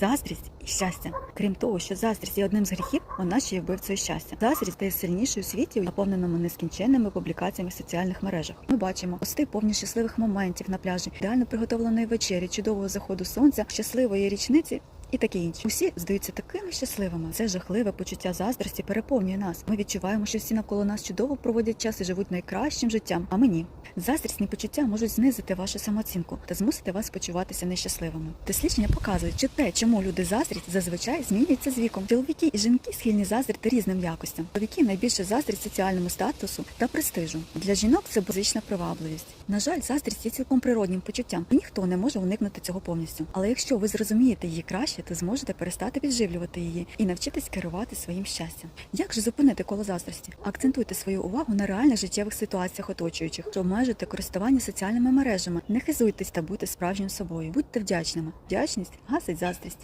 Заздрість і щастя. Крім того, що заздрість є одним з гріхів, вона ще й вбивцею щастя. Заздрість стає сильнішою у світі, наповненому нескінченними публікаціями в соціальних мережах. Ми бачимо пости повні щасливих моментів на пляжі, ідеально приготовленої вечері, чудового заходу сонця, щасливої річниці. І таке інше. Усі здаються такими щасливими. Це жахливе почуття заздрості переповнює нас. Ми відчуваємо, що всі навколо нас чудово проводять час і живуть найкращим життям. А мені заздрісні почуття можуть знизити вашу самооцінку та змусити вас почуватися нещасливими. Дослідження показують, що те, чому люди заздрять, зазвичай змінюється з віком. Чоловіки і жінки схильні заздрити різним якостям. Чоловіки найбільше заздрять соціальному статусу та престижу. Для жінок це фізична привабливість. На жаль, заздрість є цілком природнім почуттям, ніхто не може уникнути цього повністю. Але якщо ви зрозумієте її краще, то зможете перестати підживлювати її і навчитись керувати своїм щастям. Як же зупинити коло заздрості? Акцентуйте свою увагу на реальних життєвих ситуаціях оточуючих, що обмежуйте користування соціальними мережами. Не хизуйтесь та будьте справжнім собою. Будьте вдячними. Вдячність гасить заздрість.